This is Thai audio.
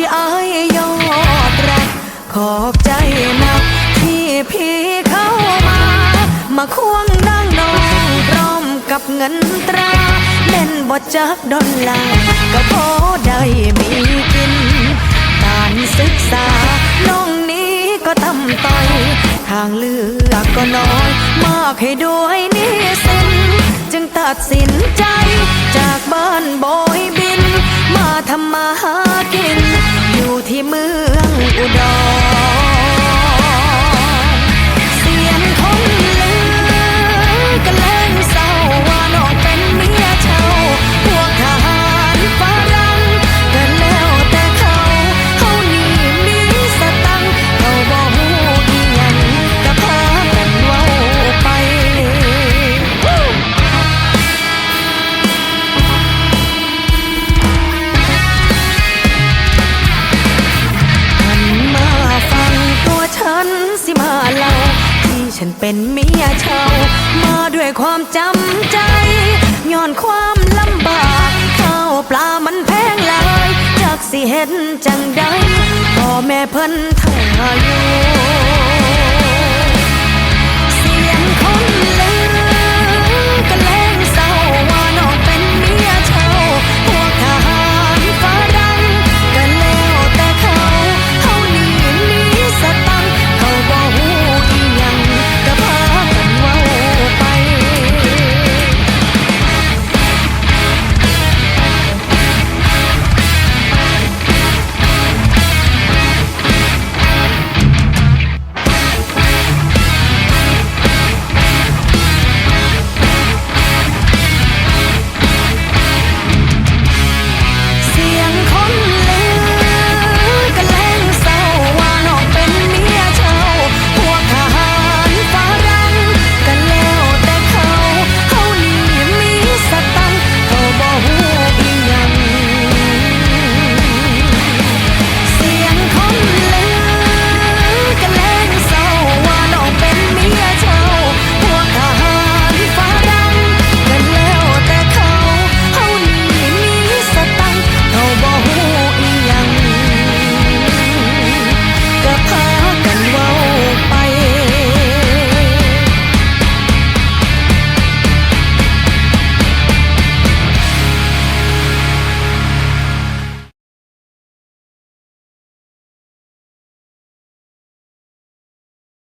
ที่อายยอดรัก ขอบใจนะที่พี่เข้ามา มาควงดังน้องพร้อมกับเงินตราเล่นบทจักดอลลาร์ก็พอได้มีกิน การศึกษา น้องนี้ก็ทำต่อย ทางเลือกก็น้อย มากให้ด้วยนี่สิน จึงตัดสินใจจากบ้านบอย องอุดร ฉันเป็นเมียเช่ามาด้วยความจำใจย้อนความลำบากข้าวปลามันแพงหลายจากสิเห็นจังใดพ่อแม่เพิ่นทาอยู่